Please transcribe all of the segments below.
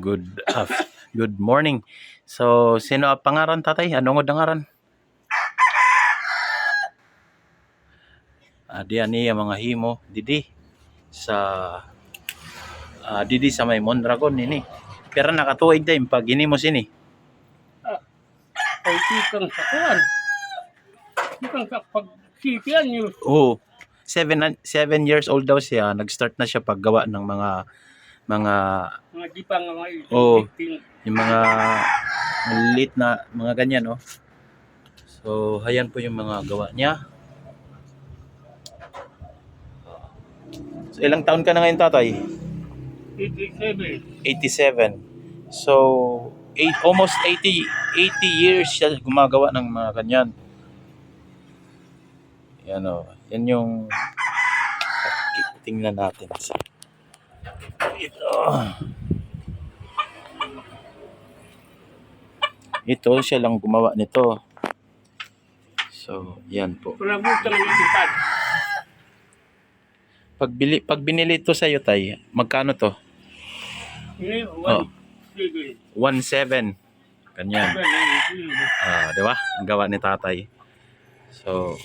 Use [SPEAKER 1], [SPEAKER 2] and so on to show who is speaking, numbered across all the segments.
[SPEAKER 1] Good af- good morning. So, sino ang pangaran tatay? Anong ang ngaran? Ah, diyan niya mga himo didi sa ah, didi sa may Mondragon nini. Pero nakatuig din pag mo sini.
[SPEAKER 2] ay tikang sa kuwan. Tikang sa pagsitian yun.
[SPEAKER 1] Oo. Seven, seven years old daw siya. Nag-start na siya paggawa ng mga mga
[SPEAKER 2] Mga jipang nga mga iting.
[SPEAKER 1] yung mga maliliit na mga ganyan, no? So, ayan po yung mga gawa niya. So, ilang taon ka na ngayon, tatay?
[SPEAKER 2] 87.
[SPEAKER 1] 87. So, eight, almost 80, 80 years siya gumagawa ng mga ganyan. Yan o. Yan yung tingnan natin. Ito. Ito, siya lang gumawa nito. So, yan po. Pag, bili, pag binili ito sa'yo, tay, magkano to? Oh.
[SPEAKER 2] one, sige.
[SPEAKER 1] 1.7. Ganyan. Ah, di ba? Ang gawa ni tatay. So,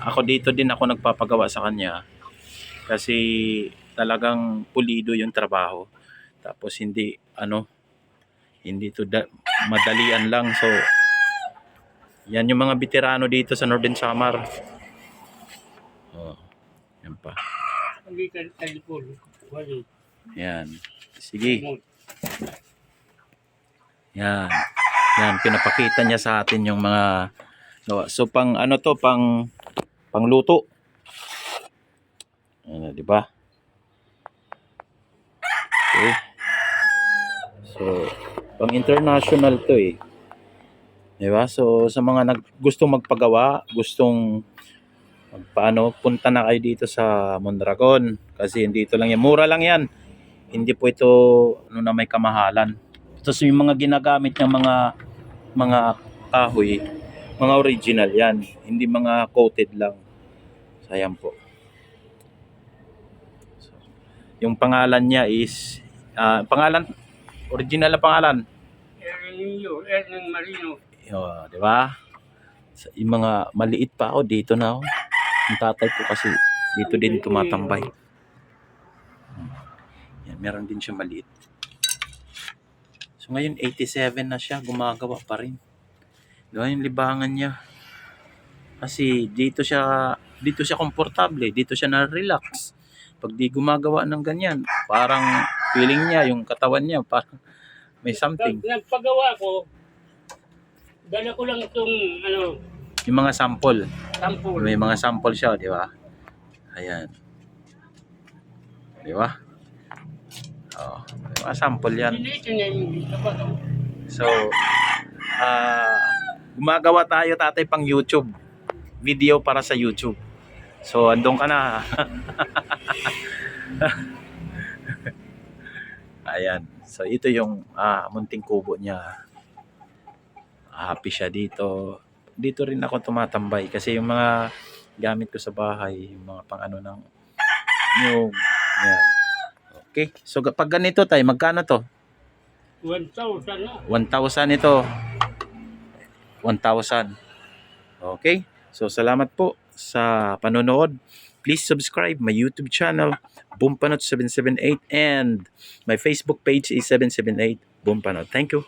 [SPEAKER 1] ako dito din ako nagpapagawa sa kanya kasi talagang pulido yung trabaho. Tapos hindi ano hindi to da- madalian lang. So, yan yung mga veterano dito sa Northern Samar. Oh, yan pa. Yan. Sige. Yan. Yan, pinapakita niya sa atin yung mga gawa. So pang ano to, pang pangluto. Ano, di ba? Okay. So, pang international to eh. Di ba? So, sa mga nag gustong magpagawa, gustong magpaano, punta na kayo dito sa Mondragon. Kasi dito lang yan. Mura lang yan. Hindi po ito ano na may kamahalan. Tapos yung mga ginagamit ng mga mga kahoy, mga original yan. Hindi mga coated lang. Sayang po. So, yung pangalan niya is ah, pangalan original na pangalan.
[SPEAKER 2] Nilo, Aaron Marino.
[SPEAKER 1] Yo, di ba? Sa- Yung mga maliit pa ako dito na ako. Yung tatay ko kasi dito din tumatambay. Yan, meron din siya maliit. So ngayon 87 na siya, gumagawa pa rin. Di ba yung libangan niya? Kasi dito siya dito siya komportable, dito siya na-relax. Pag di gumagawa ng ganyan, parang feeling niya, yung katawan niya, parang may something.
[SPEAKER 2] Nag- Nagpagawa ko, dala ko lang itong, ano,
[SPEAKER 1] Yung mga sample.
[SPEAKER 2] sampul.
[SPEAKER 1] May mga sample siya, di ba? Ayan. Di ba? Oh, may mga sample yan. So, ah gumagawa tayo tatay pang YouTube. Video para sa YouTube. So, andun ka na. Ayan. So, ito yung ah, munting kubo niya. Happy siya dito. Dito rin ako tumatambay kasi yung mga gamit ko sa bahay, yung mga pang ano ng yung yan. Okay. So, pag ganito tayo, magkano to?
[SPEAKER 2] 1,000 na.
[SPEAKER 1] 1,000 ito. 1,000. Okay? So, salamat po sa panonood. Please subscribe my YouTube channel, Boompanot778, and my Facebook page is 778 Boompanot. Thank you.